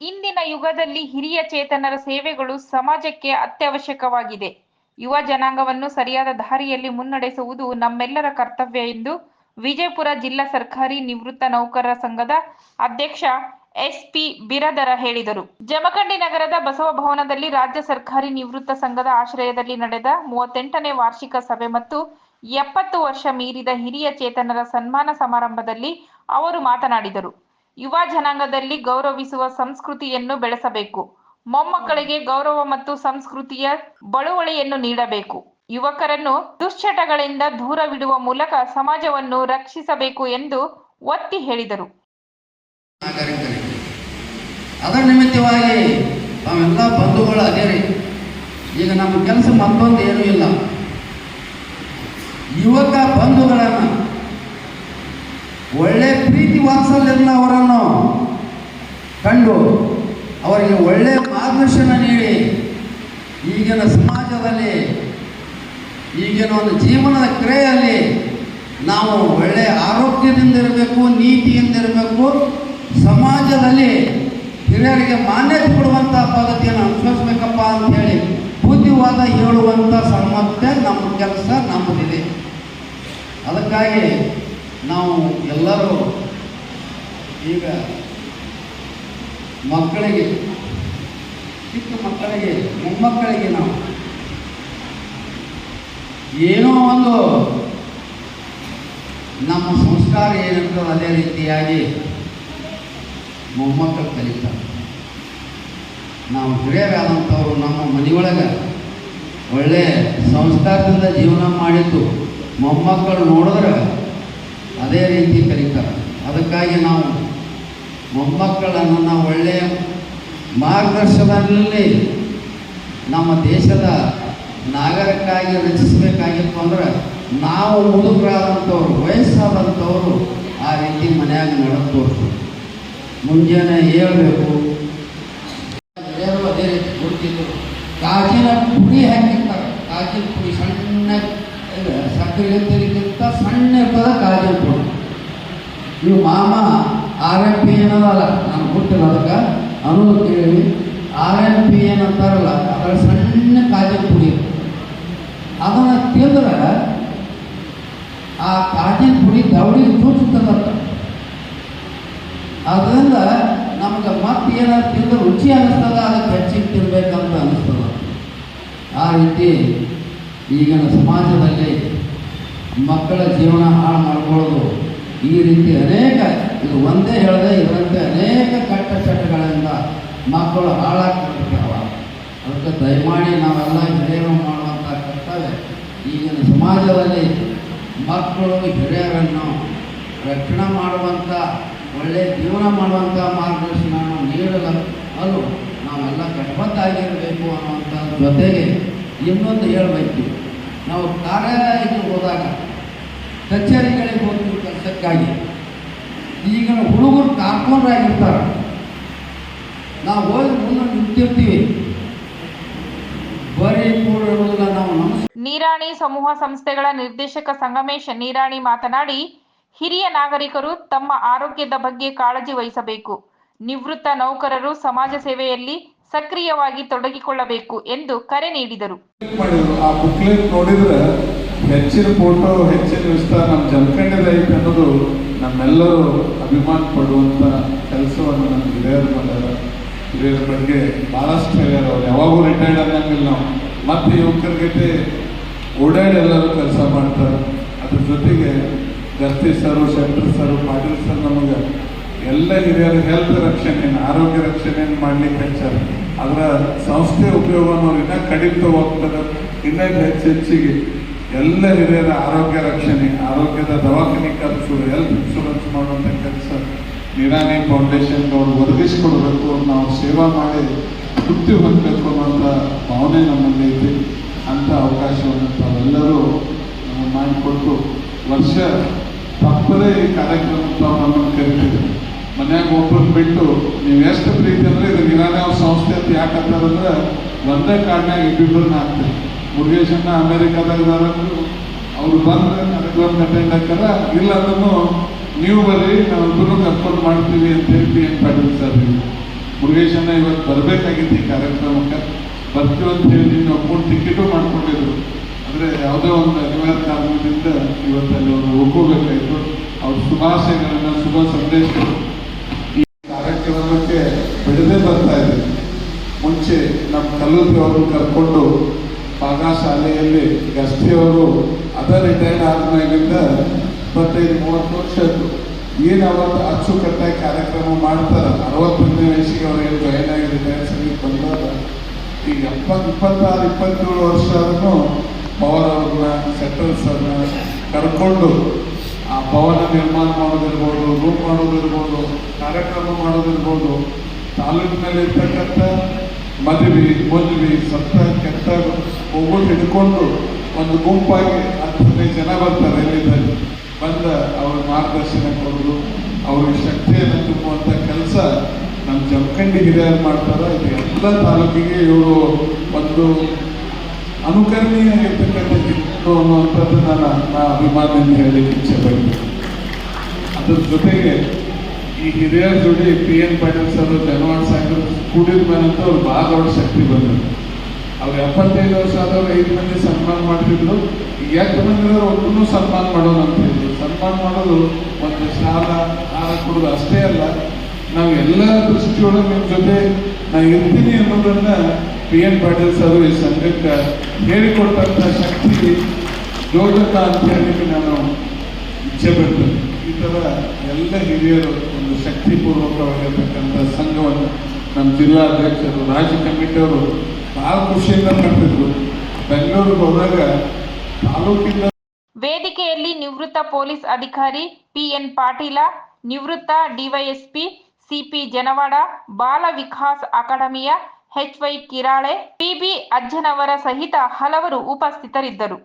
ಇಂದಿನ ಯುಗದಲ್ಲಿ ಹಿರಿಯ ಚೇತನರ ಸೇವೆಗಳು ಸಮಾಜಕ್ಕೆ ಅತ್ಯವಶ್ಯಕವಾಗಿದೆ. ಯುವ ಜನಾಂಗವನ್ನು ಸರಿಯಾದ ದಾರಿಯಲ್ಲಿ ಮುನ್ನಡೆಸುವುದು ನಮ್ಮೆಲ್ಲರ ಕರ್ತವ್ಯ ಎಂದು ವಿಜಯಪುರ ಜಿಲ್ಲಾ ಸರ್ಕಾರಿ ನಿವೃತ್ತ ನೌಕರರ ಸಂಘದ ಅಧ್ಯಕ್ಷ ಎಸ್ಪಿ ಬಿರದರ ಹೇಳಿದರು. ಜಮಖಂಡಿ ನಗರದ ಬಸವ ಭವನದಲ್ಲಿ ರಾಜ್ಯ ಸರ್ಕಾರಿ ನಿವೃತ್ತ ಸಂಘದ ಆಶ್ರಯದಲ್ಲಿ ನಡೆದ ಮೂವತ್ತೆಂಟನೇ ವಾರ್ಷಿಕ ಸಭೆ ಮತ್ತು ಎಪ್ಪತ್ತು ವರ್ಷ ಮೀರಿದ ಹಿರಿಯ ಚೇತನರ ಸನ್ಮಾನ ಸಮಾರಂಭದಲ್ಲಿ ಅವರು ಮಾತನಾಡಿದರು. ಯುವ ಜನಾಂಗದಲ್ಲಿ ಗೌರವಿಸುವ ಸಂಸ್ಕೃತಿಯನ್ನು ಬೆಳೆಸಬೇಕು. ಮೊಮ್ಮಕ್ಕಳಿಗೆ ಗೌರವ ಮತ್ತು ಸಂಸ್ಕೃತಿಯ ಬಳುವಳಿಯನ್ನು ನೀಡಬೇಕು. ಯುವಕರನ್ನು ದುಶ್ಚಟಗಳಿಂದ ದೂರವಿಡುವ ಮೂಲಕ ಸಮಾಜವನ್ನು ರಕ್ಷಿಸಬೇಕು ಎಂದು ಒತ್ತಿ ಹೇಳಿದರು. ಅದರ ನಿಮಿತ್ತವಾಗಿ ನಾವೆಲ್ಲ ಬಂಧುಗಳು ಅದೇ ರೀ ಈಗ ನಮ್ಮ ಕೆಲಸ ಮತ್ತೊಂದು ಏನೂ ಇಲ್ಲ. ಯುವಕ ಬಂಧುಗಳನ್ನು ಒಳ್ಳೆ ಪ್ರೀತಿ ವಾತ್ಸಲ್ಯದಿಂದ ಅವರನ್ನು ಕಂಡು ಅವರಿಗೆ ಒಳ್ಳೆ ಮಾರ್ಗದರ್ಶನ ನೀಡಿ ಈಗಿನ ಸಮಾಜದಲ್ಲಿ, ಈಗಿನ ಒಂದು ಜೀವನದ ಕ್ರಿಯೆಯಲ್ಲಿ ನಾವು ಒಳ್ಳೆ ಆರೋಗ್ಯದಿಂದ ಇರಬೇಕು, ನೀತಿಯಿಂದ ಇರಬೇಕು, ಸಮಾಜದಲ್ಲಿ ಹಿರಿಯರಿಗೆ ಮಾನ್ಯತೆ ಕೊಡುವಂಥ ಪದ್ಧತಿಯನ್ನು ಅನುಸರಿಸ್ಬೇಕಪ್ಪ ಅಂತ ಹೇಳಿ ಬುದ್ಧಿವಾದ ಹೇಳುವಂಥ ಸಾಮರ್ಥ್ಯ ನಮ್ಮ ಕೆಲಸ, ನಮ್ಮದಿದೆ. ಅದಕ್ಕಾಗಿ ನಾವು ಎಲ್ಲರೂ ಈಗ ಮಕ್ಕಳಿಗೆ, ಚಿಕ್ಕ ಮಕ್ಕಳಿಗೆ, ಮೊಮ್ಮಕ್ಕಳಿಗೆ ನಾವು ಏನೋ ಒಂದು ನಮ್ಮ ಸಂಸ್ಕಾರ ಏನಿರ್ತದೆ ಅದೇ ರೀತಿಯಾಗಿ ಮೊಮ್ಮಕ್ಕಳು ಕಲಿತಾರೆ. ನಾವು ಹಿರಿಯರಾದಂಥವ್ರು ನಮ್ಮ ಮನೆಯೊಳಗೆ ಒಳ್ಳೆಯ ಸಂಸ್ಕಾರದಿಂದ ಜೀವನ ಮಾಡಿದ್ದು ಮೊಮ್ಮಕ್ಕಳು ನೋಡಿದ್ರೆ ಅದೇ ರೀತಿ ಕಲಿತಾರೆ. ಅದಕ್ಕಾಗಿ ನಾವು ಮೊಮ್ಮಕ್ಕಳನ್ನು ನಾವು ಒಳ್ಳೆಯ ಮಾರ್ಗದರ್ಶನದಲ್ಲಿ ನಮ್ಮ ದೇಶದ ನಾಗರಿಕಾಗಿ ರಚಿಸಬೇಕಾಗಿತ್ತು ಅಂದ್ರೆ ನಾವು ಮುದುಕರಾದಂಥವ್ರು, ವಯಸ್ಸಾದಂಥವರು ಆ ರೀತಿ ಮನೆಯಾಗ ತೋರಿಸ್ಬೇಕು. ಮುಂಜಾನೆ ಹೇಳಬೇಕು. ಎಲ್ಲರೂ ಅದೇ ರೀತಿ ಕೊಡ್ತಿದ್ರು ಕಾಜಿನ ಪುಡಿ ಹಾಕಿರ್ತಾರೆ. ಕಾಜಿನ ಪುಡಿ ಸಣ್ಣ ಸಕ್ಕರೆ ಸಣ್ಣ ಇರ್ತದ ಇವು ಮಾಮ, ಆರ್ ಎಂ ಪಿ ಏನದಲ್ಲ ನಾನು ಕೊಟ್ಟಿಲ್ಲ ಅದಕ್ಕೆ ಅನುಭವ ಕೇಳಿ ಆರ್ ಎಂ ಪಿ ಏನಂತಾರಲ್ಲ ಅದರ ಸಣ್ಣ ಕಾಜಿನ ಪುಡಿ. ಅದನ್ನು ತಿಂದ್ರೆ ಆ ಕಾಜಿನ ಪುಡಿ ದವಡಿಗೆ ಚೂಚುತ್ತದಂತ ಅದರಿಂದ ನಮ್ಗೆ ಮತ್ತೆ ಏನಾದ್ರು ತಿಂದ್ರೆ ರುಚಿ ಅನ್ನಿಸ್ತದ ಅದಕ್ಕೆ ಹೆಚ್ಚಿಗೆ ತಿನ್ಬೇಕಂತ ಅನ್ನಿಸ್ತದ ಆ ರೀತಿ ಈಗಿನ ಸಮಾಜದಲ್ಲಿ ಮಕ್ಕಳ ಜೀವನ ಹಾಳು ಮಾಡ್ಕೊಳ್ಳೋದು ಈ ರೀತಿ ಅನೇಕ, ಇದು ಒಂದೇ ಹೇಳದೆ ಇದರಂತೆ ಅನೇಕ ಕಟ್ಟ ಚಟಗಳಿಂದ ಮಕ್ಕಳು ಹಾಳಾಗ್ತಿರ್ತಾವ ಅದಕ್ಕೆ ದಯಮಾಡಿ ನಾವೆಲ್ಲ ಹಿರಿಯರು ಮಾಡುವಂಥ ಕರ್ತವ್ಯ. ಈಗಿನ ಸಮಾಜದಲ್ಲಿ ಮಕ್ಕಳು ಹಿರಿಯರನ್ನು ರಕ್ಷಣೆ ಮಾಡುವಂಥ ಒಳ್ಳೆಯ ಜೀವನ ಮಾಡುವಂಥ ಮಾರ್ಗದರ್ಶನವನ್ನು ನೀಡಲು ಅದು ನಾವೆಲ್ಲ ಕಟ್ಬದ್ದಾಗಿರಬೇಕು ಅನ್ನುವಂಥ ಜೊತೆಗೆ ಇನ್ನೊಂದು ಹೇಳಬೇಕು. ನಾವು ಕಾರ್ಯಾಲಯಕ್ಕೆ ಹೋದಾಗ ಕಚೇರಿಗಳಿಗೆ ಹೋಗ್ತೀವಿ ಕೆಲಸಕ್ಕಾಗಿ. ಈಗ ಹುಡುಗರು ಕಾರ್ಕೊಂಡ್ರಾಗಿರ್ತಾರೆ ನಾವು ಹೋಗಿ ಮುಂದೆ ನಿಂತಿರ್ತೀವಿ. ಬರೀ ಕೂಡ ನಾವು ನೀರಾಣಿ ಸಮೂಹ ಸಂಸ್ಥೆಗಳ ನಿರ್ದೇಶಕ ಸಂಗಮೇಶ್ ನೀರಾಣಿ ಮಾತನಾಡಿ ಹಿರಿಯ ನಾಗರಿಕರು ತಮ್ಮ ಆರೋಗ್ಯದ ಬಗ್ಗೆ ಕಾಳಜಿ ವಹಿಸಬೇಕು. ನಿವೃತ್ತ ನೌಕರರು ಸಮಾಜ ಸೇವೆಯಲ್ಲಿ ಸಕ್ರಿಯವಾಗಿ ತೊಡಗಿಕೊಳ್ಳಬೇಕು ಎಂದು ಕರೆ ನೀಡಿದರು ಹೆಚ್ಚಿನ ಫೋಟೋ ಹೆಚ್ಚಿನ ವಿಸ್ತಾರ ನಮ್ಮ ಜಮಖಂಡಿದ ಲೈಫ್ ಅನ್ನೋದು ನಮ್ಮೆಲ್ಲರೂ ಅಭಿಮಾನ ಪಡುವಂಥ ಕೆಲಸವನ್ನು ನಮ್ಗೆ ಹಿರಿಯರು ಮಾಡ್ಯಾರ ಹಿರಿಯರ ಬಗ್ಗೆ ಭಾಳಷ್ಟು ಹೇಳ್ಯಾರ ಅವ್ರು. ಯಾವಾಗೂ ರಿಟೈರ್ಡ್ ಅನ್ನಂಗಿಲ್ಲ ನಾವು ಮತ್ತೆ ಯುವಕರ ಜೊತೆ ಓಡಾಡಿ ಎಲ್ಲರೂ ಕೆಲಸ ಮಾಡ್ತಾರೆ. ಅದ್ರ ಜೊತೆಗೆ Gasti sir Shankar sir Patil sir ನಮಗೆ ಎಲ್ಲ ಹಿರಿಯರು ಹೆಲ್ತ್ ರಕ್ಷಣೆಯನ್ನು ಆರೋಗ್ಯ ರಕ್ಷಣೆಯನ್ನು ಮಾಡ್ಲಿಕ್ಕೆ ಹೆಚ್ಚಾರ. ಅದರ ಸಂಸ್ಥೆ ಉಪಯೋಗವನ್ನು ಇನ್ನೂ ಕಡಿಮೆ ಹೋಗ್ತಾರೆ ಇನ್ನೂ ಹೆಚ್ಚು ಹೆಚ್ಚಿಗೆ ಎಲ್ಲ ಹಿರಿಯರ ಆರೋಗ್ಯ ರಕ್ಷಣೆ, ಆರೋಗ್ಯದ ದವಾಖಾನೆ ಖರ್ಚು ಹೆಲ್ತ್ ಇನ್ಶೂರೆನ್ಸ್ ಮಾಡುವಂಥ ಕೆಲಸ ನಿರಾಣಿ ಫೌಂಡೇಶನ್ ಅವ್ರು ಒದಗಿಸ್ಕೊಡ್ಬೇಕು ನಾವು ಸೇವಾ ಮಾಡಿ ತೃಪ್ತಿ ಹೊಂದಬೇಕು ಅನ್ನೋಂಥ ಭಾವನೆ ನಮ್ಮಲ್ಲಿ ಇದೆ ಅಂಥ ಅವಕಾಶವನ್ನು ತಾವೆಲ್ಲರೂ ಮಾಡಿಕೊಟ್ಟು ವರ್ಷ ತಪ್ಪದೇ ಈ ಕಾರ್ಯಕ್ರಮಕ್ಕೆ ತಾವು ನಮ್ಮನ್ನು ಕರಿತಿದ್ರು ಮನ್ಯಾಗ ಒಬ್ಬರನ್ನ ಬಿಟ್ಟು ನೀವು ಎಷ್ಟು ಪ್ರೀತಿ ಅಂದರೆ ಇದು ನಿರಾಣಿ ಸಂಸ್ಥೆ ಅಂತ ಯಾಕಂತಾರಂದ್ರೆ ಒಂದೇ ಕಾರ್ಡ್ನಾಗ ಇಬ್ಬಿಬ್ಬರನ್ನ ಹಾಕ್ತೀವಿ ಮುರುಗೇಶನ್ನ ಅಮೇರಿಕಾದಾಗ ಅವ್ರು ಬಂದ್ರೆ ಕಾರ್ಯಕ್ರಮ ಅಟೆಂಡ್ ಹಾಕಾರ ಇಲ್ಲ ಅದನ್ನು ನೀವು ಬರ್ರಿ ನಾವಿಬ್ಬರು ಕರ್ಕೊಂಡು ಮಾಡ್ತೀವಿ ಅಂತ ಹೇಳಿ ಬಿ ಎನ್ ಪಾಟೀಲ್ ಸರ್ ಮುರುಗೇಶನ್ನ ಇವತ್ತು ಬರಬೇಕಾಗಿತ್ತು ಈ ಕಾರ್ಯಕ್ರಮಕ್ಕೆ. ಬರ್ತೀವಿ ಅಂತ ಹೇಳಿ ನಾವು ಮೂರು ಟಿಕೆಟು ಮಾಡ್ಕೊಂಡಿದ್ರು. ಅಂದರೆ ಯಾವುದೋ ಒಂದು ಅನಿವಾರ್ಯ ಕಾರಣದಿಂದ ಇವತ್ತು ಅಲ್ಲಿ ಅವರು ಹೋಗ್ಕೋಬೇಕಾಯಿತು ಅವ್ರ ಶುಭಾಶಯಗಳನ್ನ, ಶುಭ ಸಂದೇಶಗಳು ಈ ಕಾರ್ಯಕ್ರಮಕ್ಕೆ ಬಿಡದೆ ಬರ್ತಾ ಇದೆ. ಮುಂಚೆ ನಮ್ಮ ಕಲ್ಲೂರಿ ಅವರು ಕರ್ಕೊಂಡು ಪಾಗ ಶಾಲೆಯಲ್ಲಿ ಗಸ್ತಿ ಅವರು ಅದ ರಿಟೈರ್ಡ್ ಆದ್ಮೇಲಿಂದ ಇಪ್ಪತ್ತೈದು, ಮೂವತ್ತು ವರ್ಷ ಏನು ಅವತ್ತು ಅಚ್ಚುಕಟ್ಟಾಗಿ ಕಾರ್ಯಕ್ರಮ ಮಾಡ್ತಾರೆ. ಅರವತ್ತೊಂದನೇ ವಯಸ್ಸಿಗೆ ಅವ್ರು ಏನು ಜಾಯ್ನ್ ಆಗಿ ರಿಟೈರ್ ಸಂಗೀತ ಬಂದಾಗ ಈಗ ಎಪ್ಪತ್ತು ಇಪ್ಪತ್ತಾರು, ಇಪ್ಪತ್ತೇಳು ವರ್ಷ ಆದ್ರೂ ಪವರ್ ಅವ್ರನ್ನ ಸೆಟಲ್ಸ್ ಅವ್ರನ್ನ ಕರ್ಕೊಂಡು ಆ ಭವನ ನಿರ್ಮಾಣ ಮಾಡೋದಿರ್ಬೋದು ರೂಮ್ ಮಾಡೋದಿರ್ಬೋದು, ಕಾರ್ಯಕ್ರಮ ಮಾಡೋದಿರ್ಬೋದು, ತಾಲೂಕಿನಲ್ಲಿ ಇರ್ತಕ್ಕಂಥ ಮದುವೆ ಮದುವೆ ಸತ್ತ ಕೆಟ್ಟ ಒಬ್ಬರು ಹಿಡ್ಕೊಂಡು ಒಂದು ಗುಂಪಾಗಿ ಹತ್ತನೇ ಜನ ಬರ್ತಾರೆ ಎಲ್ಲಿದ್ದಲ್ಲಿ ಬಂದ ಅವ್ರ ಮಾರ್ಗದರ್ಶನ ಕೊಡೋದು, ಅವ್ರಿಗೆ ಶಕ್ತಿಯನ್ನು ತುಂಬುವಂಥ ಕೆಲಸ ನಮ್ಮ ಜಮಖಂಡಿ ಹಿರಿಯರು ಮಾಡ್ತಾರೆ. ಇದು ಎಲ್ಲ ತಾಲೂಕಿಗೆ ಇವರು ಒಂದು ಅನುಕರಣೀಯವಾಗಿರ್ತಕ್ಕಂಥ ಇತ್ತು ಅನ್ನುವಂಥದ್ದು ನಾನು ನಾ ಅಭಿಮಾನದಿಂದ ಹೇಳಿ ಇಚ್ಛೆ ಪಡ್ತೀನಿ. ಅದ್ರ ಜೊತೆಗೆ ಈ ಹಿರಿಯರ ಜೋಡಿ P N Patil sir Janawada ಸಾಹೇಬರು ಕೂಡಿದ ಮೇಲಂತೂ ಅವ್ರು ಭಾಳ ದೊಡ್ಡ ಶಕ್ತಿ ಬಂದರು ಅವ್ರು ಎಪ್ಪತ್ತೈದು ವರ್ಷ ಆದವ್ರು ಐದು ಮಂದಿ ಸನ್ಮಾನ ಮಾಡ್ತಿದ್ರು ಈಗ ಎಷ್ಟು ಮಂದಿ ಒಬ್ಬನು ಸನ್ಮಾನ ಮಾಡೋಣ ಅಂತ ಹೇಳಿದ್ರು. ಸನ್ಮಾನ ಮಾಡೋದು ಒಂದು ಸಾಲ, ಹಾರ ಕೊಡೋದು ಅಷ್ಟೇ ಅಲ್ಲ. ನಾವು ಎಲ್ಲ ದೃಷ್ಟಿಯೊಳಗೆ ನಿಮ್ಮ ಜೊತೆ ನಾ ಇರ್ತೀನಿ ಅನ್ನೋದನ್ನ ಪಿ ಎನ್ ಪಾಟೀಲ್ ಸರ್ ಈ ಸಂಘಕ್ಕೆ ಹೇಳಿಕೊಡ್ತಕ್ಕಂಥ ಶಕ್ತಿ ಜೋಡಕ ಅಂತ ಹೇಳಿ ನಾನು ಇಚ್ಛೆ ಪಡ್ತೇನೆ. ಈ ಥರ ಎಲ್ಲ ಹಿರಿಯರು ಒಂದು ಶಕ್ತಿಪೂರ್ವಕವಾಗಿರ್ತಕ್ಕಂಥ ಸಂಘವನ್ನು ನಮ್ಮ ಜಿಲ್ಲಾಧ್ಯಕ್ಷರು ರಾಜ್ಯ ಕಮಿಟಿಯವರು ಭಾಳ ಖುಷಿಯಿಂದ ಮಾಡ್ತಿದ್ರು. ಬೆಂಗಳೂರಿಗೆ ಹೋದಾಗ ತಾಲೂಕಿಂದ ವೇದಿಕೆಯಲ್ಲಿ ನಿವೃತ್ತ ಪೊಲೀಸ್ ಅಧಿಕಾರಿ ಪಿಎನ್ ಪಾಟೀಲ, ನಿವೃತ್ತ ಡಿವೈಎಸ್ಪಿ ಸಿಪಿ ಜನವಾಡ, ಬಾಲ ವಿಕಾಸ್ ಅಕಾಡೆಮಿಯ ಎಚ್ವೈ ಕಿರಾಳೆ, ಪಿಬಿ ಅಜ್ಜನವರ ಸಹಿತ ಹಲವರು ಉಪಸ್ಥಿತರಿದ್ದರು.